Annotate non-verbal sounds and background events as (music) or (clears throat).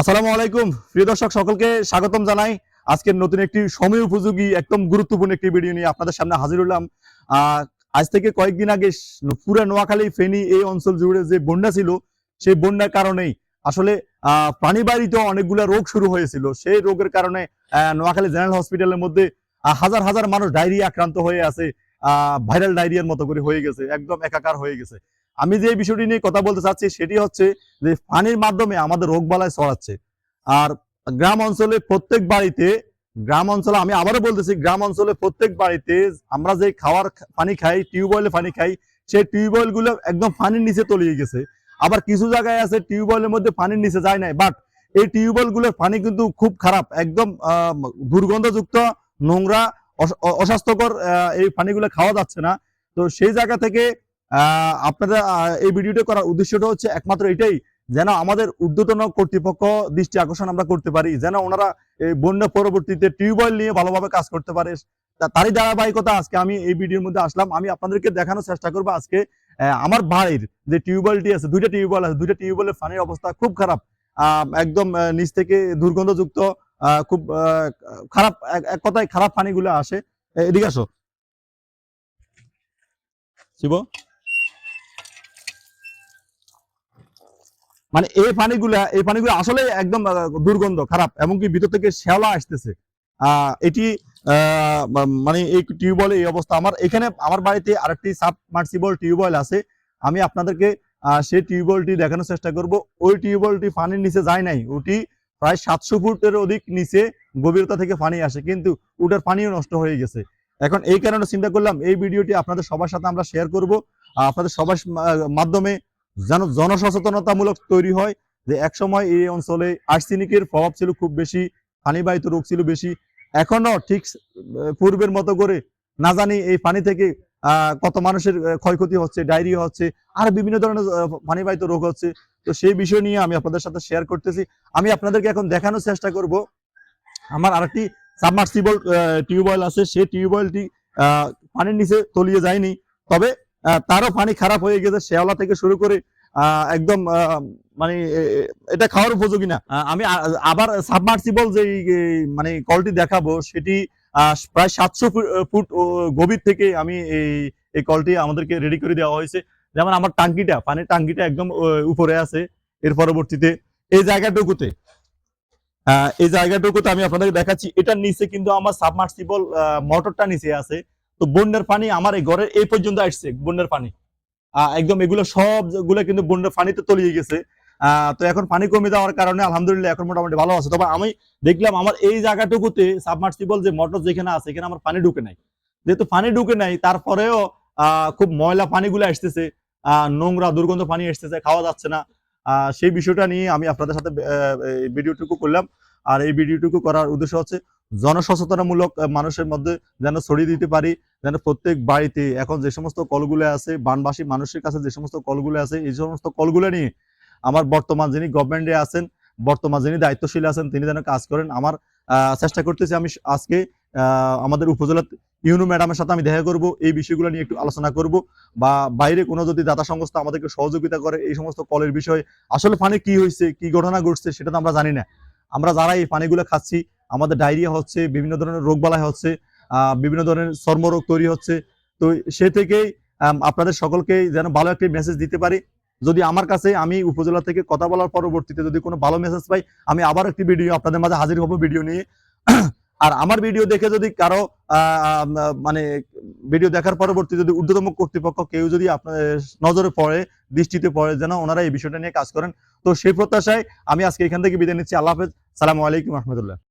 আসসালামু আলাইকুম। প্রিয় দর্শক, সকলকে স্বাগতম জানাই। আজকের নতুন একটি সময় উপযোগী, একদম গুরুত্বপূর্ণ একটি ভিডিও নিয়ে আপনাদের সামনে হাজির হলাম। আজ থেকে কয়েকদিন আগে পুরা নোয়াখালী, ফেনী এই অঞ্চল জুড়ে যে বন্যা ছিল, সেই বন্যার কারণেই আসলে প্রাণীবাড়িত অনেকগুলো রোগ শুরু হয়েছিল। সেই রোগের কারণে নোয়াখালী জেনারেল হসপিটালের মধ্যে হাজার হাজার মানুষ ডায়রিয়া আক্রান্ত হয়ে আছে ভাইরাল ডায়রিয়ার মতো করে হয়ে গেছে, একদম একাকার হয়ে গেছে। আমি যে বিষয়টি নিয়ে কথা বলতে চাচ্ছি সেটি হচ্ছে যে পানির মাধ্যমে আমাদের রোগ বালায় ছড়াচ্ছে। আর গ্রাম অঞ্চলে প্রত্যেক বাড়িতে, গ্রাম অঞ্চলে আমি আবারও বলতেছি, গ্রাম অঞ্চলে প্রত্যেক বাড়িতে আমরা যে খাওয়ার পানি খাই টিউবওয়েলে পানি খাই, সেই টিউবওয়েলগুলো একদম পানির নিচে তলিয়ে গেছে। আবার কিছু জায়গায় আছে টিউবওয়েলের মধ্যে পানির নিচে যায় নাই বাট এই টিউবওয়েলগুলোর পানি কিন্তু খুব খারাপ, একদম দুর্গন্ধযুক্ত, নোংরা অস্বাস্থ্যকর এই পানিগুলো খাওয়া যাচ্ছে না। তো সেই জায়গা থেকে আহ, আপনারা এই ভিডিওটা করার উদ্দেশ্যটা হচ্ছে একমাত্র এটাই যেন আমাদের ঊর্ধ্বতন কর্তৃপক্ষ দৃষ্টি আকর্ষণ আমরা করতে পারি যেন ওনারা এই বন্যা পরবর্তীতে টিউবওয়েল নিয়ে ভালোভাবে কাজ করতে পারে। তারই ধারাবাহিকতা আজকে আমি এই ভিডিওর মধ্যে আসলাম। আমি আপনাদেরকে দেখানোর চেষ্টা করব আজকে আমার বাড়ির যে টিউবওয়েলটি আছে দুইটা টিউবওয়েল আছে দুইটা টিউবওয়েলের পানির অবস্থা খুব খারাপ একদম নিচ থেকে দুর্গন্ধযুক্ত খুব খারাপ এক- এক কথায় খারাপ পানিগুলো আসে। এদিকে আসো। শিব? মানে এই পানিগুলা, এই পানিগুলো আসলে একদম দুর্গন্ধ, খারাপ, এমনকি ভিতর থেকে শ্যাওলা আসতেছে। এটি মানে এই টিউবওয়েল এই অবস্থা। আমার এখানে, আমার বাড়িতে আরেকটি সাবমার্সিবল টিউবওয়েল আছে। আমি আপনাদেরকে সেই টিউবওয়েলটি দেখানোর চেষ্টা করব। ওই টিউবওয়েলটি পানির নিচে যায় নাই। ওটি প্রায় সাতশো ফুটের অধিক নিচে গভীরতা থেকে পানি আসে, কিন্তু ওটার পানিও নষ্ট হয়ে গেছে। এখন এই কারণে চিন্তা করলাম, এই ভিডিওটি আপনাদের সবার সাথে আমরা শেয়ার করব। আপনাদের সবার মাধ্যমে যেন জনসচেতনতামূলক তৈরি হয় যে একসময় এই অঞ্চলে আর্সেনিকের প্রভাব ছিল খুব বেশি, পানিবাহিত রোগ ছিল বেশি। এখনও ঠিক পূর্বের মতো করে না জানি এই পানি থেকে কত মানুষের ক্ষয়ক্ষতি হচ্ছে, ডায়রিয়া হচ্ছে, আর বিভিন্ন ধরনের পানিবাহিত রোগ হচ্ছে। তো সেই বিষয় নিয়ে আমি আপনাদের সাথে শেয়ার করতেছি। আমি আপনাদেরকে এখন দেখানোর চেষ্টা করব। আমার আরেকটি সাবমার্সিবল টিউবওয়েল আছে। সেই টিউবওয়েলটি পানির নিচে তলিয়ে যায়নি। তবে তারও পানি খারাপ হয়ে গেছে, শেওলা থেকে শুরু করে একদম মানে এটা খাওয়ার উপযোগী না। আমি আবার সাবমার্সিবল যে মানে কলটি দেখাবো, সেটি প্রায় সাতশো ফুট গভীর থেকে আমি এই এই কলটি আমাদেরকে রেডি করে দেওয়া হয়েছে। যেমন আমার টাঙ্কিটা, পানির টাঙ্কিটা একদম উপরে আছে, এর পরবর্তীতে। এই জায়গাটুকুতে এই জায়গাটুকুতে আমি আপনাদেরকে দেখাচ্ছি, এটার নিচে কিন্তু আমার সাবমার্সিবল মোটরটা নিচে আছে। তো বন্যার পানি আমার এই ঘরের এই পর্যন্ত আসছে, বন্যার পানি। একদম এগুলো সবগুলো কিন্তু বন্যার পানিতে তলিয়ে গেছে। তো এখন পানি কমে যাওয়ার কারণে আলহামদুলিল্লাহ এখন মোটামুটি ভালো আছে। তবে আমি দেখলাম আমার এই জায়গাটুকুতে সাবমার্সিবল যে মোটর যেখানে আছে, এখানে আমার পানি ঢুকে নাই। যেহেতু পানি ঢুকে নাই, তারপরেও খুব ময়লা পানিগুলো আসতেছে। নোংরা, দুর্গন্ধ পানি আসতেছে, খাওয়া যাচ্ছে না। সেই বিষয়টা নিয়ে আমি আপনাদের সাথে ভিডিওটুকু করলাম। আর এই ভিডিওটুকু করার উদ্দেশ্য হচ্ছে জনসচেতনামূলক মানুষের মধ্যে যেন ছড়িয়ে দিতে পারি। যেন প্রত্যেক বাড়িতে এখন যে সমস্ত কলগুলো আছে, বানবাসী মানুষের কাছে যে সমস্ত কলগুলো আছে, এই সমস্ত কলগুলো নিয়ে আমার বর্তমান যিনি গভর্নমেন্টে আছেন, বর্তমান যিনি দায়িত্বশীল আছেন, তিনি যেন কাজ করেন। আমার চেষ্টা করতেছি আমি আজকে আমাদের উপজেলা ইউনু ম্যাডামের সাথে আমি দেখা করব, এই বিষয়গুলো নিয়ে একটু আলোচনা করব বা বাইরে কোনো যদি দাতা সংস্থা আমাদেরকে সহযোগিতা করে এই সমস্ত কলের বিষয়ে, আসলে পানি কি হয়েছে কি ঘটনা ঘটছে সেটা তো আমরা জানি না। আমরা যারা এই পানিগুলো খাচ্ছি, আমাদের ডায়রিয়া হচ্ছে, বিভিন্ন ধরনের রোগ বালাই হচ্ছে বিভিন্ন ধরনের চর্মরোগ তৈরি হচ্ছে। তো সে থেকেই আপনাদের সকলকে যেন ভালো একটি মেসেজ দিতে পারি। যদি আমার কাছে আমি উপজেলা থেকে কথা বলার পরবর্তীতে যদি কোনো ভালো মেসেজ পাই, আমি আবার একটি ভিডিও আপনাদের মাঝে হাজির হব ভিডিও নিয়ে। (clears throat) আর আমার ভিডিও দেখে যদি কারও মানে ভিডিও দেখার পরবর্তী যদি ঊর্ধ্বতম কর্তৃপক্ষ কেউ যদি আপনার নজরে পড়ে, দৃষ্টিতে পড়ে, যেন ওনারা এই বিষয়টা নিয়ে কাজ করেন। তো সেই প্রত্যাশায় আমি আজকে এখান থেকে বিদায় নিচ্ছি। আল্লাহ হাফেজ। সালামু আলাইকুম রহমতুল্লাহ।